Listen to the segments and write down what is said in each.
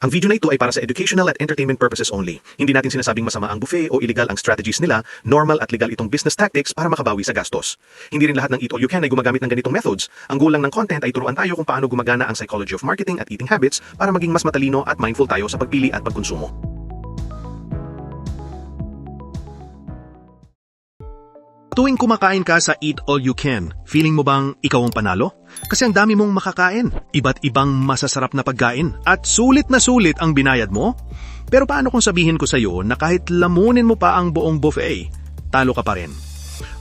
Ang video na ito ay para sa educational at entertainment purposes only. Hindi natin sinasabing masama ang buffet o illegal ang strategies nila, normal at legal itong business tactics para makabawi sa gastos. Hindi rin lahat ng Eat All You Can ay gumagamit ng ganitong methods. Ang gulang ng content ay turuan tayo kung paano gumagana ang psychology of marketing at eating habits para maging mas matalino at mindful tayo sa pagpili at pagkonsumo. Tuwing kumakain ka sa Eat All You Can, feeling mo bang ikaw ang panalo? Kasi ang dami mong makakain, iba't ibang masasarap na pagkain, at sulit na sulit ang binayad mo? Pero paano kung sabihin ko sa iyo na kahit lamunin mo pa ang buong buffet, talo ka pa rin?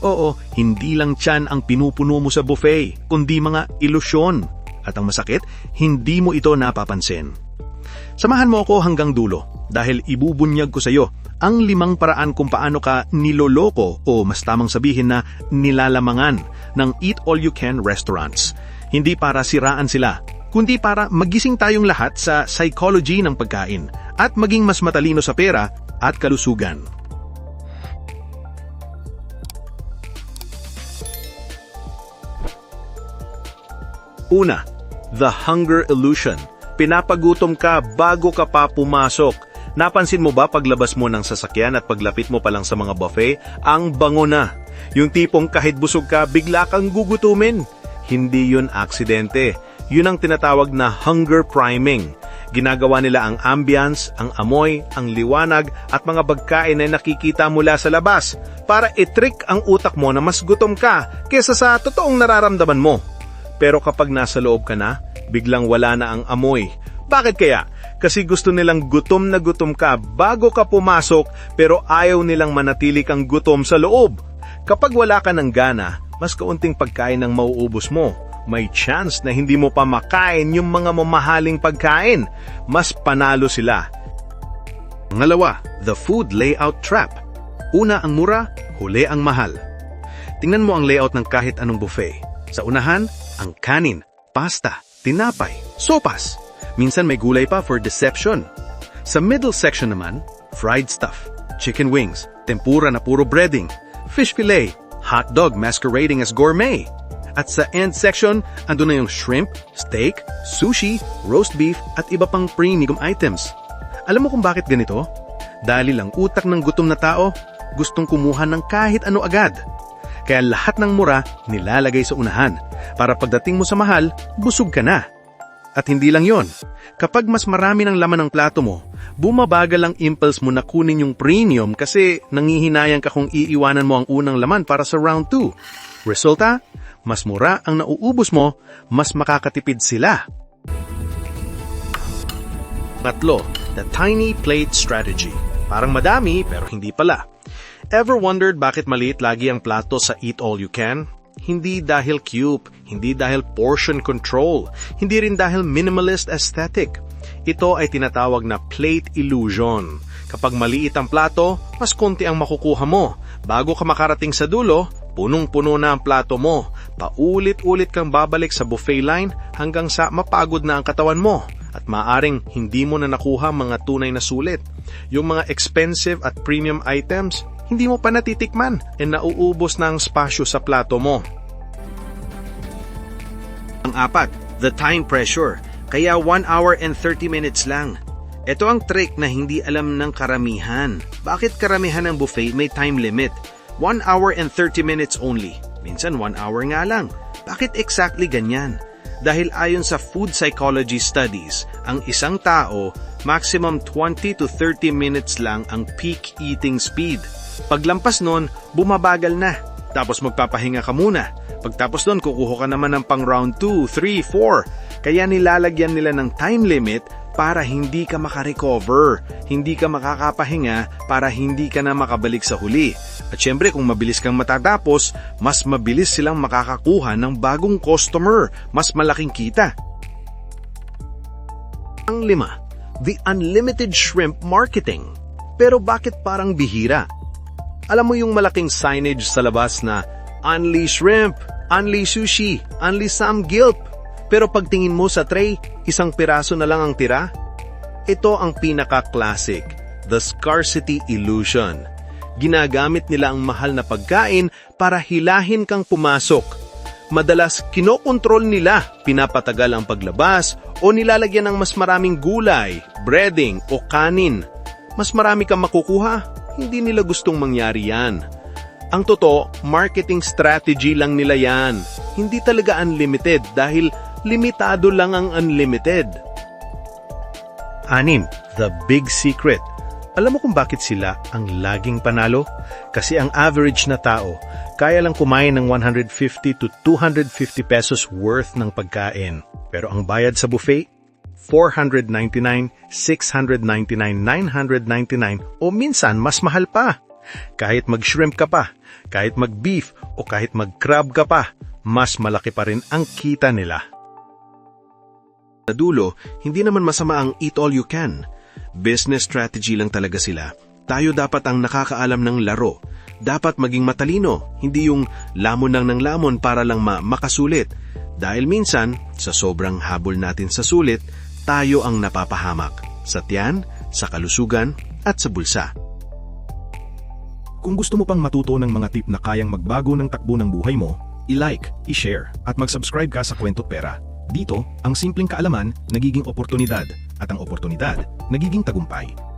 Oo, hindi lang tiyan ang pinupuno mo sa buffet, kundi mga ilusyon. At ang masakit, hindi mo ito napapansin. Samahan mo ako hanggang dulo dahil ibubunyag ko sa iyo ang limang paraan kung paano ka niloloko o mas tamang sabihin na nilalamangan ng Eat All You Can restaurants. Hindi para siraan sila, kundi para magising tayong lahat sa psychology ng pagkain at maging mas matalino sa pera at kalusugan. Una, the hunger illusion. Pinapagutom ka bago ka pa pumasok. Napansin mo ba paglabas mo ng sasakyan at paglapit mo pa lang sa mga buffet, ang bango na. Yung tipong kahit busog ka, bigla kang gugutumin. Hindi yun aksidente. Yun ang tinatawag na hunger priming. Ginagawa nila ang ambience, ang amoy, ang liwanag at mga pagkain na nakikita mula sa labas para itrick ang utak mo na mas gutom ka kesa sa totoong nararamdaman mo. Pero kapag nasa loob ka na, biglang wala na ang amoy. Bakit kaya? Kasi gusto nilang gutom na gutom ka bago ka pumasok pero ayaw nilang manatili kang gutom sa loob. Kapag wala ka ng gana, mas kaunting pagkain ang mauubos mo. May chance na hindi mo pa makain yung mga mamahaling pagkain. Mas panalo sila. Pangalawa, the food layout trap. Una ang mura, huli ang mahal. Tingnan mo ang layout ng kahit anong buffet. Sa unahan, ang kanin, pasta, tinapay, sopas. Minsan may gulay pa for deception. Sa middle section naman, fried stuff, chicken wings, tempura na puro breading, fish fillet, hot dog masquerading as gourmet. At sa end section, ando na yung shrimp, steak, sushi, roast beef at iba pang premium items. Alam mo kung bakit ganito? Dahil lang utak ng gutom na tao, gustong kumuha ng kahit ano agad. Kaya lahat ng mura nilalagay sa unahan para pagdating mo sa mahal, busog ka na. At hindi lang yon. Kapag mas marami ng laman ng plato mo, bumabagal ang impulse mo na kunin yung premium kasi nangihinayang ka kung iiwanan mo ang unang laman para sa round 2. Resulta, mas mura ang nauubos mo, mas makakatipid sila. Tatlo, the tiny plate strategy. Parang madami pero hindi pala. Ever wondered bakit maliit lagi ang plato sa Eat All You Can? Hindi dahil cute, hindi dahil portion control, hindi rin dahil minimalist aesthetic. Ito ay tinatawag na plate illusion. Kapag maliit ang plato, mas konti ang makukuha mo. Bago ka makarating sa dulo, punong-puno na ang plato mo. Paulit-ulit kang babalik sa buffet line hanggang sa mapagod na ang katawan mo at maaring hindi mo na nakuha mga tunay na sulit. Yung mga expensive at premium items, hindi mo pa natitikman e nauubos na ang spasyo sa plato mo. Ang apat, the time pressure. Kaya 1 hour and 30 minutes lang. Ito ang trick na hindi alam ng karamihan. Bakit karamihan ng buffet may time limit? 1 hour and 30 minutes only. Minsan 1 hour nga lang. Bakit exactly ganyan? Dahil ayon sa food psychology studies, ang isang tao, maximum 20 to 30 minutes lang ang peak eating speed. Paglampas nun, bumabagal na. Tapos magpapahinga ka muna. Pagtapos nun, kukuha ka naman ng pang round 2, 3, 4. Kaya nilalagyan nila ng time limit para hindi ka makarecover, hindi ka makakapahinga para hindi ka na makabalik sa huli. At syempre kung mabilis kang matatapos, mas mabilis silang makakakuha ng bagong customer, mas malaking kita. Ang lima, the unlimited shrimp marketing. Pero bakit parang bihira? Alam mo yung malaking signage sa labas na Only Shrimp, Only Sushi, Only Samgilp. Pero pagtingin mo sa tray, isang piraso na lang ang tira? Ito ang pinaka-classic, the scarcity illusion. Ginagamit nila ang mahal na pagkain para hilahin kang pumasok. Madalas kinokontrol nila, pinapatagal ang paglabas o nilalagyan ng mas maraming gulay, breading o kanin. Mas marami kang makukuha. Hindi nila gustong mangyari yan. Ang totoo, marketing strategy lang nila yan. Hindi talaga unlimited dahil limitado lang ang unlimited. Anim, the big secret. Alam mo kung bakit sila ang laging panalo? Kasi ang average na tao, kaya lang kumain ng 150 to 250 pesos worth ng pagkain. Pero ang bayad sa buffet, 499, 699, 999 o minsan mas mahal pa. Kahit mag-shrimp ka pa, kahit mag-beef o kahit mag-crab ka pa, mas malaki pa rin ang kita nila. Sa dulo, hindi naman masama ang eat all you can. Business strategy lang talaga sila. Tayo dapat ang nakakaalam ng laro. Dapat maging matalino, hindi yung lamon lang ng lamon para lang ma- makasulit. Dahil minsan, sa sobrang habol natin sa sulit, tayo ang napapahamak. Sa tiyan, sa kalusugan, at sa bulsa. Kung gusto mo pang matuto ng mga tip na kayang magbago ng takbo ng buhay mo, i-like, i-share, at mag-subscribe ka sa Kwento Pera. Dito, ang simpleng kaalaman nagiging oportunidad at ang oportunidad nagiging tagumpay.